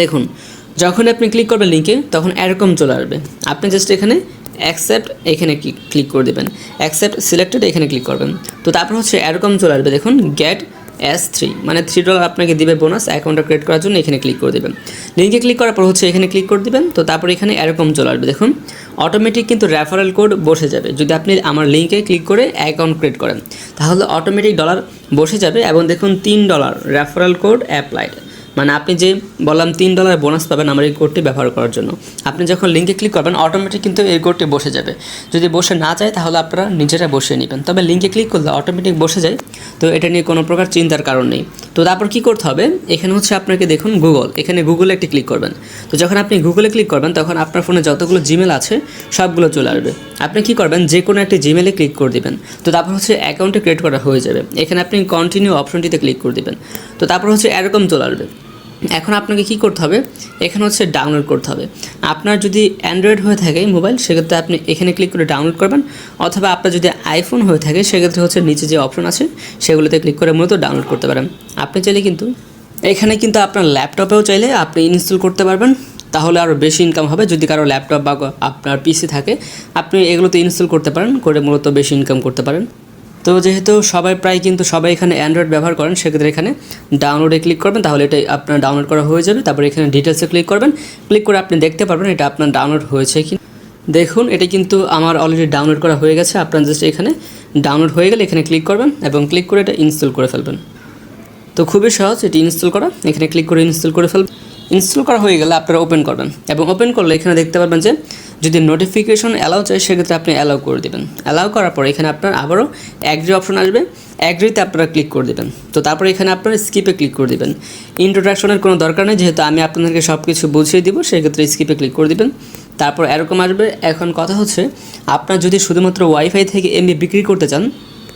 দেখুন যখন আপনি ক্লিক করবেন লিঙ্কে তখন এরকম চলে আসবে। আপনি জাস্ট এখানে অ্যাকসেপ্ট এখানে ক্লিক করে দেবেন। অ্যাকসেপ্ট সিলেক্টেড এখানে ক্লিক করবেন। তো তারপর হচ্ছে এরকম চলে আসবে, দেখুন গেট এস থ্রি মানে থ্রি ডলার আপনাকে দিবে বোনাস অ্যাকাউন্টটা ক্রিয়েট করার জন্য এখানে ক্লিক করে দেবেন। লিঙ্কে ক্লিক করার পর হচ্ছে এখানে ক্লিক করে দিবেন। তো তারপর এখানে এরকম চলে আসবে, দেখুন। অটোমেটিক কিন্তু রেফারেল কোড বসে যাবে। যদি আপনি আমার লিঙ্কে ক্লিক করে অ্যাকাউন্ট ক্রিয়েট করেন, তাহলে অটোমেটিক ডলার বসে যাবে এবং দেখুন, তিন ডলার রেফারেল কোড অ্যাপ্লাইড মানে আপনি যে বললাম তিন ডলার বোনাস পাবেন আমার এই কোডটি ব্যবহার করার জন্য। আপনি যখন লিঙ্কে ক্লিক করবেন অটোমেটিক কিন্তু এই কোডটি বসে যাবে। যদি বসে না যায়, তাহলে আপনারা নিজেরা বসিয়ে নেবেন। তবে লিঙ্কে ক্লিক করলে অটোমেটিক বসে যায়। তো এটা নিয়ে কোনো প্রকার চিন্তার কারণ নেই। তো তারপর কি করতে হবে? এখানে হচ্ছে আপনাকে দেখুন গুগল এখানে গুগলে একটি ক্লিক করবেন। তো যখন আপনি গুগলে ক্লিক করবেন, তখন আপনার ফোনে যতগুলো জিমেল আছে, সবগুলো চলে আসবে। আপনি কি করবেন? যে কোনো একটি জিমেলে ক্লিক করে দিবেন। তো তারপর হচ্ছে অ্যাকাউন্টে ক্রিয়েট করা হয়ে যাবে। এখানে আপনি কন্টিনিউ অপশনটিতে ক্লিক করে দিবেন। তো তারপর হচ্ছে এরকম চলে আসবে। এখন আপনাকে কি করতে হবে? এখানে হচ্ছে ডাউনলোড করতে হবে। আপনার যদি অ্যান্ড্রয়েড হয়ে থাকে মোবাইল সেক্ষেত্রে আপনি এখানে ক্লিক করে ডাউনলোড করবেন। অথবা আপনার যদি আইফোন হয়ে থাকে, সেক্ষেত্রে হচ্ছে নিচে যে অপশন আছে, সেগুলোতে ক্লিক করে মূলত ডাউনলোড করতে পারেন। আপনি চাইলে কিন্তু এখানে কিন্তু আপনার ল্যাপটপেও চাইলে আপনি ইনস্টল করতে পারবেন। তাহলে আরও বেশি ইনকাম হবে। যদি কারও ল্যাপটপ বা আপনার পিসি থাকে, আপনি এগুলোতে ইনস্টল করতে পারেন। করে মূলত বেশি ইনকাম করতে পারেন। তো যেহেতু সবাই প্রায় কিন্তু সবাই এখানে অ্যান্ড্রয়েড ব্যবহার করেন, সেক্ষেত্রে এখানে ডাউনলোডে ক্লিক করবেন। তাহলে এটা আপনার ডাউনলোড করা হয়ে যাবে। তারপর এখানে ডিটেলসে ক্লিক করবেন। ক্লিক করে আপনি দেখতে পারবেন এটা আপনার ডাউনলোড হয়েছে কি দেখুন, এটা কিন্তু আমার অলরেডি ডাউনলোড করা হয়ে গেছে। আপনার জাস্ট এখানে ডাউনলোড হয়ে গেলে এখানে ক্লিক করবেন এবং ক্লিক করে এটা ইনস্টল করে ফেলবেন। তো খুবই সহজ, এটি ইনস্টল করা। এখানে ক্লিক করে ইনস্টল করে ফেলবেন ইনস্টল করা হয়ে গেলে আপনারা ওপেন করবেন এবং ওপেন করলে এখানে দেখতে পারবেন যে যদি নোটিফিকেশন অ্যালাউ চাই সেক্ষেত্রে আপনি অ্যালাউ করে দেবেন। অ্যালাউ করার পর এখানে আপনার আবারও অ্যাগ্রি অপশন আসবে। অ্যাগ্রিতে আপনারা ক্লিক করে দেবেন। তো তারপরে এখানে আপনারা স্কিপে ক্লিক করে দেবেন। ইন্ট্রোডাকশনের কোনো দরকার নেই, যেহেতু আমি আপনাদেরকে সব কিছু বুঝিয়ে দিব, সেক্ষেত্রে স্কিপে ক্লিক করে দেবেন। তারপর এরকম আসবে। এখন কথা হচ্ছে, আপনার যদি শুধুমাত্র ওয়াইফাই থেকে এমবি বিক্রি করতে চান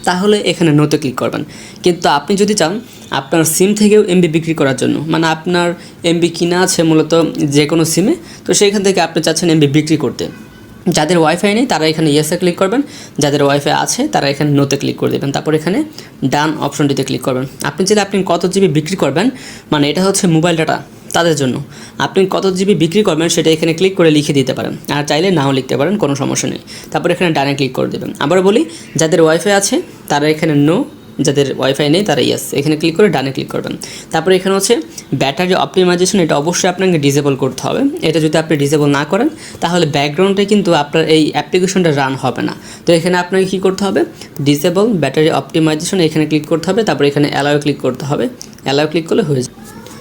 তাহলে এখানে নোতে ক্লিক করবেন। কিন্তু আপনি যদি চান, আপনার সিম থেকেও এমবি বিক্রি করার জন্য মানে আপনার এমবি কিনা আছে মূলত যে কোনো সিমে তো সেইখান থেকে আপনি চাচ্ছেন এমবি বিক্রি করতে। যাদের ওয়াইফাই নেই, তারা এখানে ইয়েসে ক্লিক করবেন। যাদের ওয়াইফাই আছে, তারা এখানে নোতে ক্লিক করে দেবেন। তারপর এখানে ডান অপশনটিতে ক্লিক করবেন। আপনি যদি আপনি কত জিবি বিক্রি করবেন মানে এটা হচ্ছে মোবাইল ডাটা তাদের জন্য। আপনি কত জিবি বিক্রি করবেন সেটা এখানে ক্লিক করে লিখে দিতে পারেন। আর চাইলে নাও লিখতে পারেন, কোনো সমস্যা নেই। তারপর এখানে ডানে ক্লিক করে দেবেন। আবার বলি, যাদের ওয়াইফাই আছে, তারা এখানে নো যাদের ওয়াইফাই নেই, তারা ইয়াস এখানে ক্লিক করে ডানে ক্লিক করবেন। তারপরে এখানে হচ্ছে ব্যাটারি অপটিমাইজেশন এটা অবশ্যই আপনাকে ডিসেবল করতে হবে। এটা যদি আপনি ডিসেবল না করেন, তাহলে ব্যাকগ্রাউন্ডে কিন্তু আপনার এই অ্যাপ্লিকেশনটা রান হবে না। তো এখানে আপনাকে কী করতে হবে? ডিসেবল ব্যাটারি অপটিমাইজেশন এখানে ক্লিক করতে হবে। তারপরে এখানে অ্যালাও ক্লিক করতে হবে। অ্যালাও ক্লিক করলে হয়ে যাবে।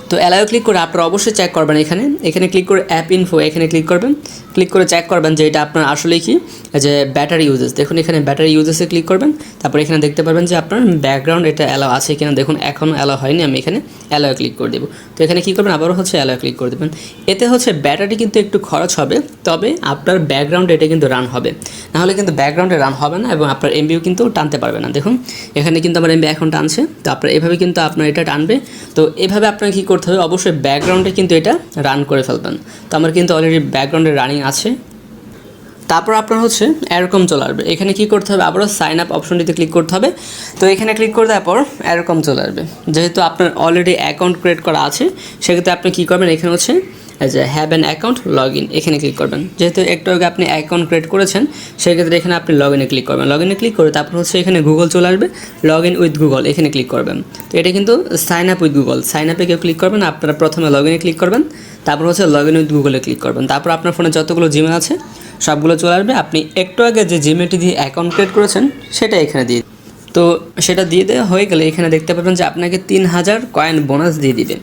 তো অ্যালাও ক্লিক করে আপনারা অবশ্যই চেক করবেন এখানে। এখানে ক্লিক করে অ্যাপ ইনফো এখানে ক্লিক করবেন। ক্লিক করে চেক করবেন যে এটা আপনার আসলেই কি? যে ব্যাটারি ইউজেস দেখুন এখানে ব্যাটারি ইউজেসে ক্লিক করবেন। তারপর এখানে দেখতে পারবেন যে আপনার ব্যাকগ্রাউন্ড এটা অ্যালাও আছে কিনা। দেখুন এখনও অ্যালাও হয়নি, আমি এখানে অ্যালাও ক্লিক করে দেবো। তো এখানে কী করবেন? আবারও হচ্ছে অ্যালাও ক্লিক করে দেবেন। এতে হচ্ছে ব্যাটারি কিন্তু একটু খরচ হবে, তবে আপনার ব্যাকগ্রাউন্ডে এটা কিন্তু রান হবে। নাহলে কিন্তু ব্যাকগ্রাউন্ডে রান হবে না এবং আপনার এমবিও কিন্তু টানতে পারবে না। দেখুন, এখানে কিন্তু আমার এমবি এখন টানছে। তো আপনার এভাবে কিন্তু আপনার এটা টানবে। তো এভাবে আপনার কী করতে হবে, অবশ্যই ব্যাকগ্রাউন্ডে কিন্তু এটা রান করে ফেলবেন। তো আমার কিন্তু অলরেডি ব্যাকগ্রাউন্ডে রানিং আছে। তারপর আপনার হচ্ছে এরকম চলে আসবে। এখানে কি করতে হবে? আবারও সাইন আপ অপশনটিতে ক্লিক করতে হবে। তো এখানে ক্লিক করে দেওয়ার পর এরকম চলে আসবে। যেহেতু আপনার অলরেডি অ্যাকাউন্ট ক্রিয়েট করা আছে, সেক্ষেত্রে আপনি কী করবেন? এখানে হচ্ছে যে have an account log in এখানে ক্লিক করবেন। যেহেতু একটু আগে আপনি অ্যাকাউন্ট ক্রিয়েট করেছেন, সেক্ষেত্রে এখানে আপনি লগ ইনে ক্লিক করবেন। লগ ইনে ক্লিক করে তারপর হচ্ছে এখানে গুগল চলে আসবে। লগ ইন উইথ গুগল এখানে ক্লিক করবেন। তো এটা কিন্তু sign up with Google sign আপে কেউ ক্লিক করবেন, আপনারা প্রথমে লগ ইনে ক্লিক করবেন। তারপর হচ্ছে লগ ইন উইথ গুগলে ক্লিক করবেন। তারপর আপনার ফোনে যতগুলো জিমেল আছে, সবগুলো চলে আসবে। আপনি একটু আগে যে জিমেলটি দিয়ে অ্যাকাউন্ট ক্রিয়েট করেছেন, সেটা এখানে দিয়ে তো সেটা দিয়ে দেওয়া হয়ে গেলে এখানে দেখতে পাবেন যে আপনাকে তিন হাজার কয়েন বোনাস দিয়ে দিবে।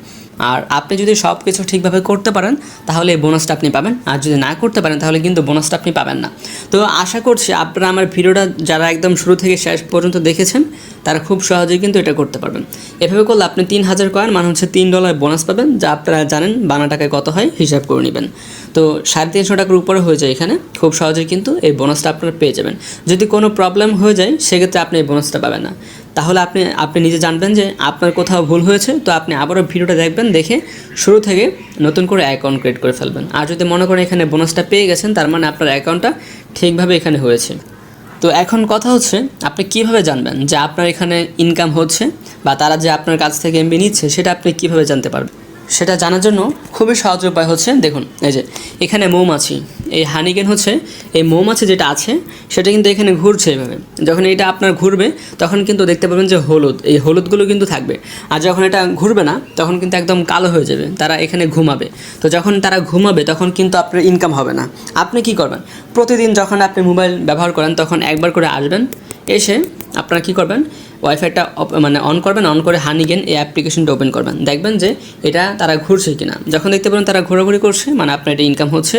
আর আপনি যদি সব কিছু ঠিকভাবে করতে পারেন, তাহলে এই বোনাসটা আপনি পাবেন। আর যদি না করতে পারেন, তাহলে কিন্তু বোনাসটা আপনি পাবেন না। তো আশা করছি আপনারা আমার ভিডিওটা যারা একদম শুরু থেকে শেষ পর্যন্ত দেখেছেন, তারা খুব সহজেই কিন্তু এটা করতে পারবেন। এভাবে করলে আপনি তিন হাজার কয়েন মানে হচ্ছে তিন ডলার বোনাস পাবেন, যা আপনারা জানেন বাংলা টাকায় কত হয়, হিসাব করে নেবেন। তো সাড়ে তিনশো টাকার উপরে হয়ে যায় এখানে, খুব সহজেই কিন্তু এই বোনাসটা আপনারা পেয়ে যাবেন। যদি কোনো প্রবলেম হয়ে যায়, সেক্ষেত্রে আপনি এই বোনাসটা পাবেন না। তাহলে আপনি আপনি নিজে জানবেন যে আপনার কোথাও ভুল হয়েছে, তো আপনি আবারও ভিডিওটা দেখবেন, দেখে শুরু থেকে নতুন করে অ্যাকাউন্ট ক্রিয়েট করে ফেলবেন। আর যদি মনে করেন এখানে বোনাসটা পেয়ে গেছেন, তার মানে আপনার অ্যাকাউন্টটা ঠিকভাবে এখানে হয়েছে। তো এখন কথা হচ্ছে, আপনি কীভাবে জানবেন যে আপনার এখানে ইনকাম হচ্ছে বা তারা যে আপনার কাছ থেকে এমবি নিচ্ছে, সেটা আপনি কীভাবে জানতে পারবেন? সেটা জানার জন্য খুবই সহজ উপায় হচ্ছে, দেখুন, এই যে, এখানে মৌমাছি, এই হানিগেন হচ্ছে, এই মৌমাছি যেটা আছে, সেটা কিন্তু এখানে ঘুরছে এভাবে। যখন এটা আপনার ঘুরবে, তখন কিন্তু দেখতে পাবেন যে হলুদ, এই হলুদগুলো কিন্তু থাকবে। আর যখন এটা ঘুরবে না, তখন কিন্তু একদম কালো হয়ে যাবে, তারা এখানে ঘুমাবে। তো যখন তারা ঘুমাবে, তখন কিন্তু আপনার ইনকাম হবে না। আপনি কি করবেন? প্রতিদিন যখন আপনি মোবাইল ব্যবহার করেন, তখন একবার করে আসবেন, এসে আপনারা কী করবেন? ওয়াইফাইটা মানে অন করবেন অন করে হানিগেন এই অ্যাপ্লিকেশনটা ওপেন করবেন। দেখবেন যে এটা তারা ঘুরছে কিনা। যখন দেখতে পাবেন তারা ঘোরাঘুরি করছে মানে আপনার এটা ইনকাম হচ্ছে,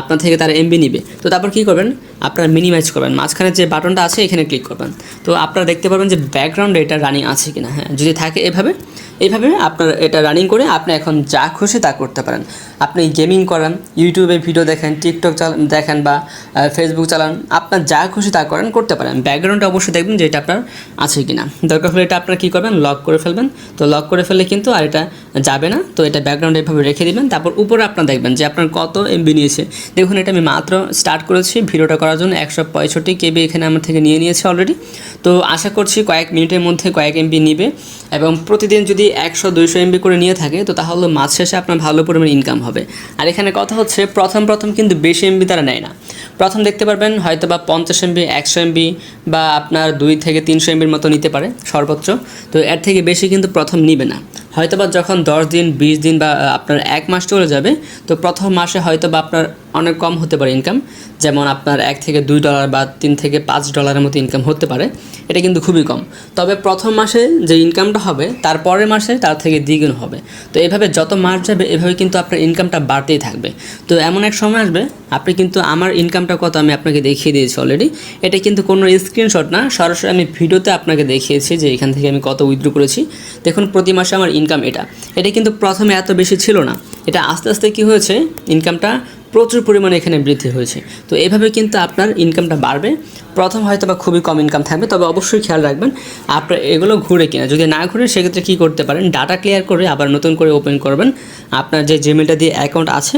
আপনার থেকে তারা এমবি নিবে। তো তারপর কী করবেন? আপনারা মিনিমাইজ করবেন। মাঝখানে যে বাটনটা আছে, এখানে ক্লিক করবেন। তো আপনারা দেখতে পারবেন যে ব্যাকগ্রাউন্ডে এটা রানিং আছে কিনা। হ্যাঁ যদি থাকে এভাবে এইভাবে আপনার এটা রানিং করে আপনি এখন যা খুশি তা করতে পারেন। আপনি গেমিং করেন ইউটিউবে ভিডিও দেখেন টিকটক চালান দেখেন বা ফেসবুক চালান, আপনার যা খুশি তা করেন, করতে পারেন। ব্যাকগ্রাউন্ডটা অবশ্যই দেখবেন যে এটা আপনার আছে কি না দরকার হলে এটা আপনারা কী করবেন লক করে ফেলবেন। তো লক করে ফেললে কিন্তু আর এটা যাবে না। তো এটা ব্যাকগ্রাউন্ডে এভাবে রেখে দিবেন। তারপর উপরে আপনার দেখবেন যে আপনার কত এমবি নিয়েছে। দেখুন, এটা আমি মাত্র স্টার্ট করেছি ভিডিওটা করার জন্য একশো পঁয়ষট্টি কেবি এখানে আমার থেকে নিয়ে নিয়েছে অলরেডি তো আশা করছি কয়েক মিনিটের মধ্যে কয়েক এমবি নিবে এবং প্রতিদিন যদি একশো দুইশো এমবি করে নিয়ে থাকে, তো তাহলে মাস শেষে আপনার ভালো পরিমাণে ইনকাম হবে। আর এখানে কথা হচ্ছে, প্রথম প্রথম কিন্তু বেশি এমবি তারা নেয় না। প্রথম দেখতে পারবেন হয়তো বা পঞ্চাশ এমবি, একশো এমবি বা আপনার দুই থেকে তিনশো এমবির মতো নিতে পারে সর্বোচ্চ। তো এর থেকে বেশি কিন্তু প্রথম নিবে না। হয়তো বা যখন দশ দিন, বিশ দিন বা আপনার এক মাস চলে যাবে, তো প্রথম মাসে হয়তো বা আপনার অনেক কম হতে পারে ইনকাম যেমন আপনার এক থেকে দুই ডলার বা তিন থেকে পাঁচ ডলারের মতো ইনকাম হতে পারে। এটা কিন্তু খুবই কম। তবে প্রথম মাসে যে ইনকামটা হবে, তার পরের মাসে তার থেকে দ্বিগুণ হবে। তো এভাবে যত মাস যাবে, এভাবে কিন্তু আপনার ইনকামটা বাড়তেই থাকবে। তো এমন এক সময় আসবে, আপনি কিন্তু আমার ইনকামটা কত আমি আপনাকে দেখিয়ে দিয়েছি অলরেডি এটা কিন্তু কোনো স্ক্রিনশট না, সরাসরি আমি ভিডিওতে আপনাকে দেখিয়েছি যে এখান থেকে আমি কত উইথড্র করেছি। দেখুন, প্রতি মাসে আমার ইনকাম এটা। এটা কিন্তু প্রথমে এত বেশি ছিল না। এটা আস্তে আস্তে কী হয়েছে ইনকামটা প্রচুর পরিমাণে এখানে বৃদ্ধি হয়েছে। তো এভাবে কিন্তু আপনার ইনকামটা বাড়বে। প্রথম হয়তো বা খুবই কম ইনকাম থাকবে, তবে অবশ্যই খেয়াল রাখবেন আপনার এগুলো ঘুরে কিনা। যদি না ঘুরে, সেক্ষেত্রে কী করতে পারেন? ডাটা ক্লিয়ার করে আবার নতুন করে ওপেন করবেন। আপনার যে জিমেলটা দিয়ে অ্যাকাউন্ট আছে,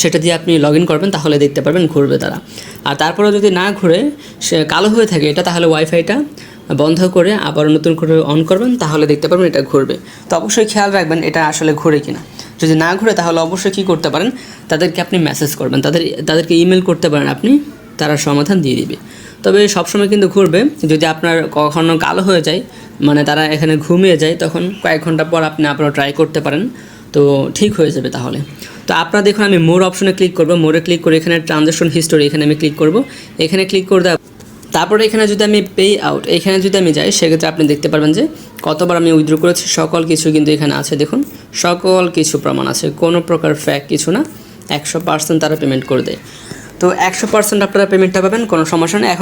সেটা দিয়ে আপনি লগ ইন করবেন, তাহলে দেখতে পারবেন ঘুরবে তারা। আর তারপরে যদি না ঘুরে, সে কালো হয়ে থাকে, এটা তাহলে ওয়াইফাইটা বন্ধ করে আবার নতুন করে অন করবেন, তাহলে দেখতে পারবেন এটা ঘুরবে। তো অবশ্যই খেয়াল রাখবেন এটা আসলে ঘুরে কিনা। যদি না ঘুরে, তাহলে অবশ্যই কী করতে পারেন? তাদেরকে আপনি মেসেজ করবেন। তাদের, তাদেরকে ইমেল করতে পারেন আপনি, তারা সমাধান দিয়ে দিবে। তবে সবসময় কিন্তু ঘুরবে। যদি আপনার কখনো কালো হয়ে যায় মানে তারা এখানে ঘুমিয়ে যায়, তখন কয়েক ঘণ্টা পর আপনি আপনারা ট্রাই করতে পারেন। তো ঠিক হয়ে যাবে তাহলে। তো আপনারা দেখুন, আমি মোর অপশনে ক্লিক করব। মোরে ক্লিক করে এখানে ট্রানজ্যাকশন হিস্টোরি এখানে আমি ক্লিক করব। এখানে ক্লিক করে দেওয়া তারপরে এখানে যদি আমি পে আউট এখানে যদি আমি যাই, সেক্ষেত্রে আপনি দেখতে পারবেন যে কতবার আমি উইথড্র করেছি, সকল কিছু কিন্তু এখানে আছে, দেখুন। সকল কিছু প্রমাণ আছে, কোনো প্রকার ফ্যাক কিছু না। একশো পার্সেন্ট তারা পেমেন্ট করে দেয়। তো একশো পার্সেন্ট আপনারা পেমেন্টটা পাবেন, কোনো সমস্যা নেই। এখন